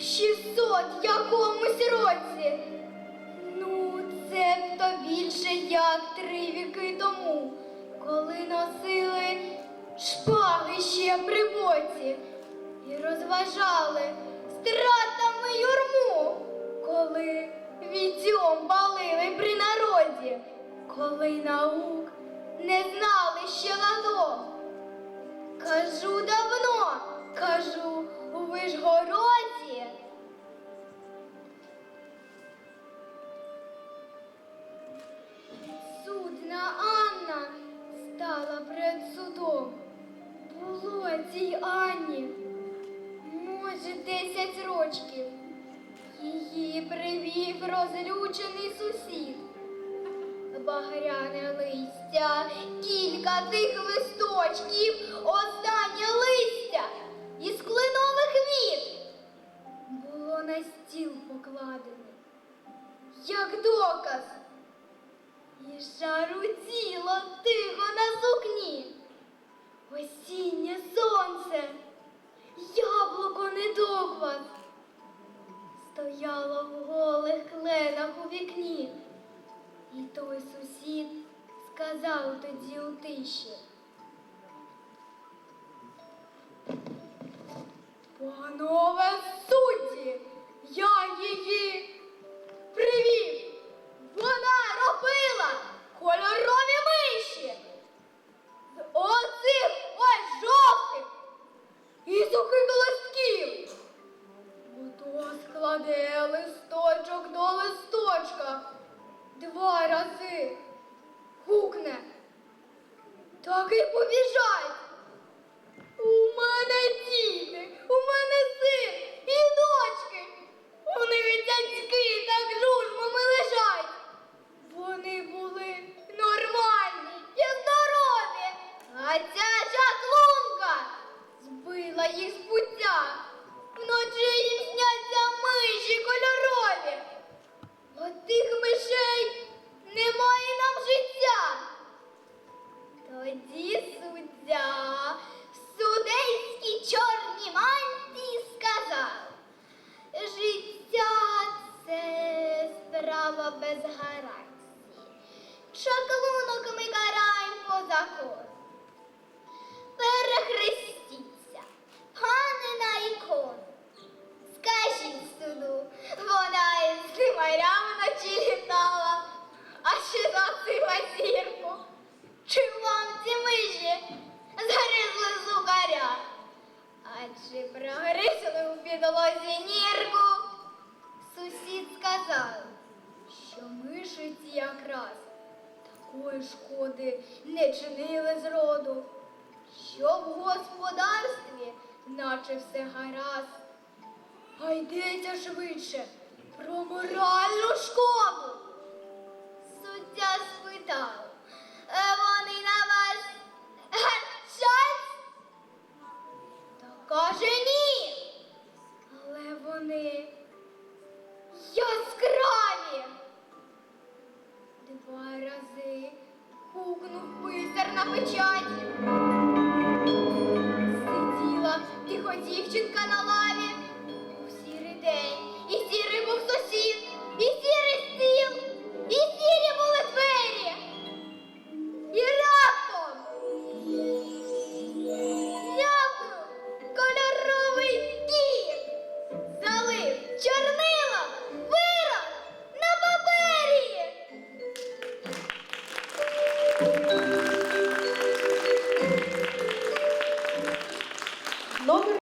600 якомусь році. Ну, це то більше як три віки тому, коли носили шпаги ще при боці і розважали стратами юрму, коли вітьом палили при народі, коли наук не знали ще ладов. Кажу давно, кажу у Вишгороді. Судна Анна стала перед судом. Було цій Анні, може, десять рочків. Її привів розлючений сусід. Багряне листя, кілька тих листочків, останнє покладене, як доказ. І шаруділо тихо на сукні. Осіннє сонце, яблуко недоквас, стояло в голих кленах у вікні. І той сусід сказав тоді у тиші. Панове судді, сухих листків. Ото складе листочок до листочка два рази. Гукне. Так і побіжать. У мене діти, у мене син і дочки. Вони дядьки так жужмами лежать. Вони були нормальні і здорові. А ця збила їх з. Вночі їм сняться миші кольорові. От тих мишей немає нам життя. Тоді суддя в судейській чорній мантії сказав, життя це справа без гарантії. Чаклунок ми караємо по закону. А чи засила зірку? Чи вам ці миші згризли зукаря? А чи прогризли у підлозі нірку? Сусід сказав, що миші ці якраз такої шкоди не чинили зроду, що в господарстві, наче все гаразд. А йдеться швидше про моральну шкоду. на печаті. Сиділа тихо дівчинка на лаві. У сірий день, і сірий був сусід, і сірий стіл, і сірі були двері. І раптом зябнув кольоровий кіт, залив чорнила, вираз на папері.